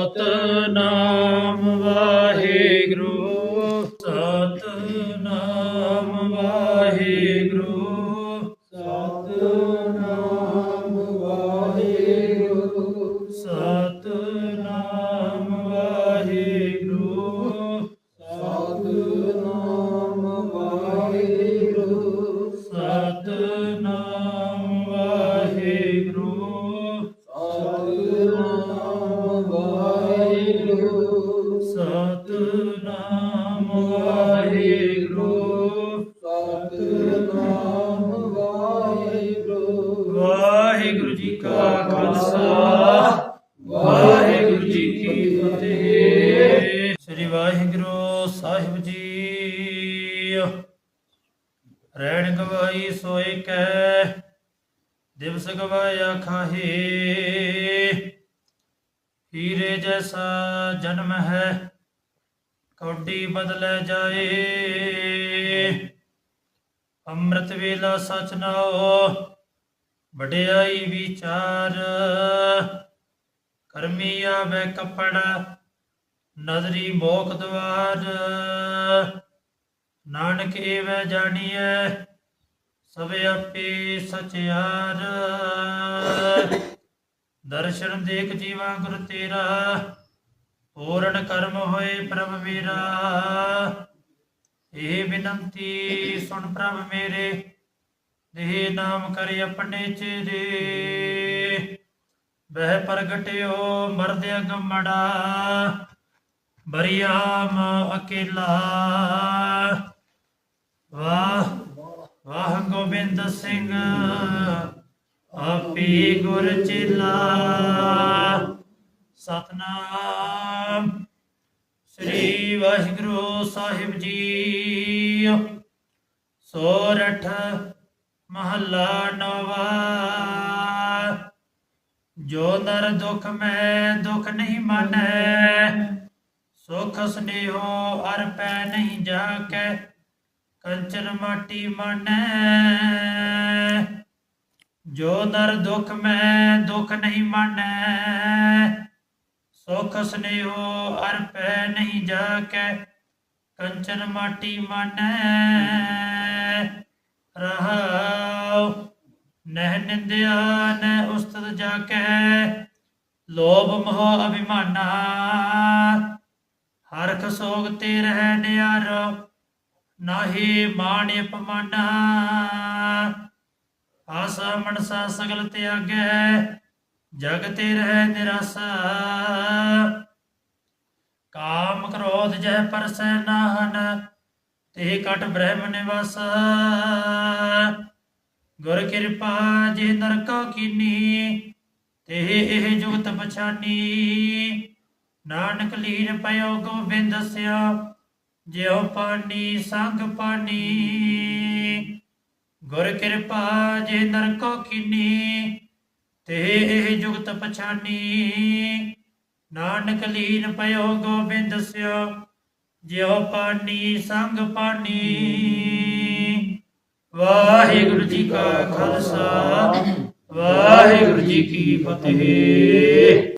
ਸਤ ਨਾਮ ਵਾਹਿਗੁਰੂ। ਸਤਨਾਮ ਵਾਹਿਗੁਰੂ ਵਾਹਿਗੁਰੂ ਜੀ ਕਾ ਖਾਲਸਾ, ਵਾਹਿਗੁਰੂ ਜੀ ਕੀ ਫਤਿਹ। ਸ੍ਰੀ ਵਾਹਿਗੁਰੂ ਸਾਹਿਬ ਜੀ ਰਹਿਣ ਗਵਾਈ ਸੋਏ ਕੈ ਦਿਵਸ ਗਵਾਇਆ ਖਾਹੇ। ਹੀਰੇ ਜੈਸਾ ਜਨਮ ਹੈ, ਕੌਡੀ ਬਦਲੇ ਜਾਏ। ਅੰਮ੍ਰਿਤ ਵੇਲਾ ਸਚ ਨਾਓ ਵਡਿਆਈ ਵਿਚਾਰ। ਕਰਮੀ ਆਵੇ ਕਪੜਾ, ਨਜ਼ਰੀ ਮੋਖ ਦਵਾਰ। ਨਾਨਕ ਏਵੈ ਜਾਣੀਐ, ਸਭ ਆਪੇ ਸਚਿਆਰ ਦਰਸ਼ਨ ਦੇਖ ਜੀਵਾ ਗੁਰ ਤੇਰਾ, ਪੂਰਨ ਕਰਮ ਹੋਏ ਪ੍ਰਭ ਮੇਰਾ। ਇਹ ਬਿਨੰਤੀ ਸੁਣ ਪ੍ਰਭ ਮੇਰੇ, ਦੇਹ ਨਾਮ ਕਰੇ ਆਪਣੇ ਚਿਰੇ। ਬਹਿ ਪ੍ਰਗਟਿਓ ਮਰਦ ਅਗਮੜਾ, ਬਰਿਆਮ ਅਕੇਲਾ। ਵਾਹ ਵਾਹ ਗੋਬਿੰਦ ਸਿੰਘ, ਆਪੀ ਗੁਰ ਚੇਲਾ। ਸਤਨਾਮ। ਸ੍ਰੀ ਵਾਹਿਗੁਰੂ ਸਾਹਿਬ ਜੀ। ਸੋਰਠ ਮਹੱਲਾ ਨਵਾ। ਜੋ ਨਰ ਦੁਖ ਮੈਂ ਦੁਖ ਨਹੀਂ ਮਾਨੈ, ਸੁਖ ਸਨੇਹੋ ਅਰ ਪੈ ਨਹੀਂ ਜਾ ਕੇ ਕੰਚਨ ਮਾਟੀ ਮਾਨੈ। ਜੋ ਨਰ ਦੁਖ ਮੈਂ ਦੁਖ ਨਹੀਂ ਮਾਨੈ ਸੁਖ ਸਨੇਹੋ ਅਰ ਨਹੀਂ ਜਾ ਕੇ ਕੰਚਨ ਮਾਟੀ ਮਾਨੈ। ਰਹਾਉ, ਨਹਿ ਨਿੰਦਿਆ ਨਹਿ ਉਸਤਤ ਜਾ ਕੇ ਲੋਭ ਮੋਹ ਅਭਿਮਾਨਾ। ਹਰਖ ਸੋਗ ਤੇ ਰਹਿ ਨਿਆਰ, ਨਾਹੀ ਮਾਣ ਅਪਮਾਨਾ। ਆਸਾ ਮਨਸਾ ਸਗਲ ਤਿਆਗੈ ਜਗ ਤੇ ਰਹਿ ਨਿਰਾਸਾ। ਕਾਮ ਕ੍ਰੋਧ ਜਹ ਪਰਸੈ ਨਾਹਨ, ਤੇ ਕਟ ਬ੍ਰਹਮ ਨਿਵਾਸਾ। ਗੁਰ ਕਿਰਪਾ ਜੇ ਨਰਕੋ ਕੀਨੀ, ਤੇ ਇਹ ਜੁਗਤ ਪਛਾਨੀ। ਨਾਨਕ ਲੀਨ ਪਇਓ ਗੋਬਿੰਦ ਸਿਆ ਜਿਉ ਪਾਣੀ ਸੰਗ ਪਾਣੀ। ਗੁਰ ਕਿਰਪਾ ਜੇ ਨਰਕੋ ਕੀਨੀ, ਤੇ ਇਹ ਜੁਗਤ ਪਛਾਨੀ। ਨਾਨਕ ਲੀਨ ਪਇਓ ਗੋਬਿੰਦ ਸਿਓ, ਜਿਉ ਪਾਣੀ ਸੰਗ ਪਾਣੀ ਵਾਹਿਗੁਰੂ ਜੀ ਕਾ ਖਾਲਸਾ, ਵਾਹਿਗੁਰੂ ਜੀ ਕੀ ਫਤਿਹ।